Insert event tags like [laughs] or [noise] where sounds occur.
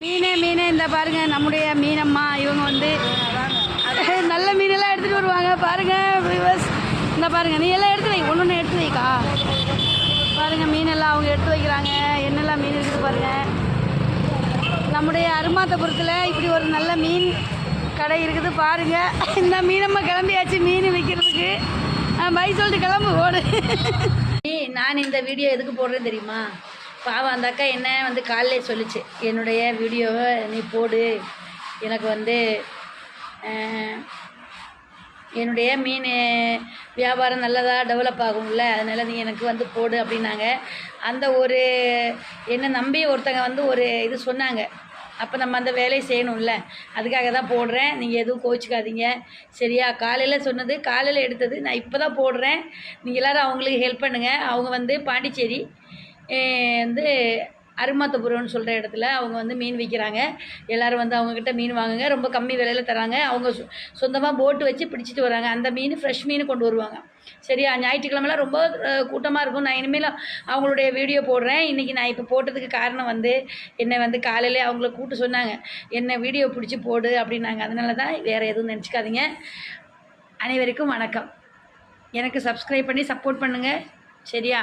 மீனே மீனே இந்த பாருங்க நம்முடைய மீனம்மா. இவங்க வந்து [laughs] நல்ல மீனெல்லாம் எடுத்துகிட்டு வருவாங்க. பாருங்க இந்த பாருங்க நீ எல்லாம் எடுத்து வை. ஒன்று ஒன்று எடுத்து வைக்கா. பாருங்க மீனெல்லாம் அவங்க எடுத்து வைக்கிறாங்க. என்னெல்லாம் மீன் இருக்குது பாருங்க. நம்முடைய அருமாத்தபுரத்தில் இப்படி ஒரு நல்ல மீன் கடை இருக்குது. பாருங்க. [laughs] இந்த மீனம்மா கிளம்பியாச்சு மீன் விற்கிறதுக்கு பை சொல்லிட்டு கிளம்பு ஓடு. [laughs] நான் இந்த வீடியோ எதுக்கு போடுறேன் தெரியுமா? பாவம் அந்த அக்கா என்ன வந்து காலையிலே சொல்லுச்சு என்னுடைய வீடியோவை நீ போடு. எனக்கு வந்து என்னுடைய மீன் வியாபாரம் நல்லதாக டெவலப் ஆகும்ல அதனால் நீ எனக்கு வந்து போடு அப்படின்னாங்க. அந்த ஒரு என்னை நம்பி ஒருத்தங்க வந்து ஒரு இது சொன்னாங்க. அப்போ நம்ம அந்த வேலையை செய்யணும்ல அதுக்காக தான் போடுறேன். நீங்கள் எதுவும் கோச்சிக்காதீங்க சரியா? காலையில் சொன்னது காலையில் எடுத்தது நான் இப்போ தான் போடுறேன். நீங்கள் எல்லோரும் அவங்களுக்கு ஹெல்ப் பண்ணுங்கள் அவங்க வந்து பாண்டிச்சேரி வந்து அருமாத்தபுரம்னு சொல்கிற இடத்துல அவங்க வந்து மீன் விற்கிறாங்க எல்லோரும் வந்து அவங்கக்கிட்ட மீன் வாங்குங்க. ரொம்ப கம்மி விலையில் தராங்க. அவங்க சொந்தமாக போட்டு வச்சு பிடிச்சிட்டு வராங்க. அந்த மீன் ஃப்ரெஷ் மீன் கொண்டு வருவாங்க. சரியா? ஞாயிற்றுக்கிழமெல்லாம் ரொம்ப கூட்டமாக இருக்கும். நான் இனிமேல் அவங்களுடைய வீடியோ போடுறேன். இன்றைக்கி நான் இப்போ போட்டதுக்கு காரணம் வந்து என்னை வந்து காலையிலே அவங்கள கூப்பிட்டு சொன்னாங்க. என்ன வீடியோ பிடிச்சி போடு அப்படின்னாங்க. அதனால தான் வேறு எதுவும் நினச்சிக்காதீங்க. அனைவருக்கும் வணக்கம். எனக்கு சப்ஸ்கிரைப் பண்ணி சப்போர்ட் பண்ணுங்கள் சரியா?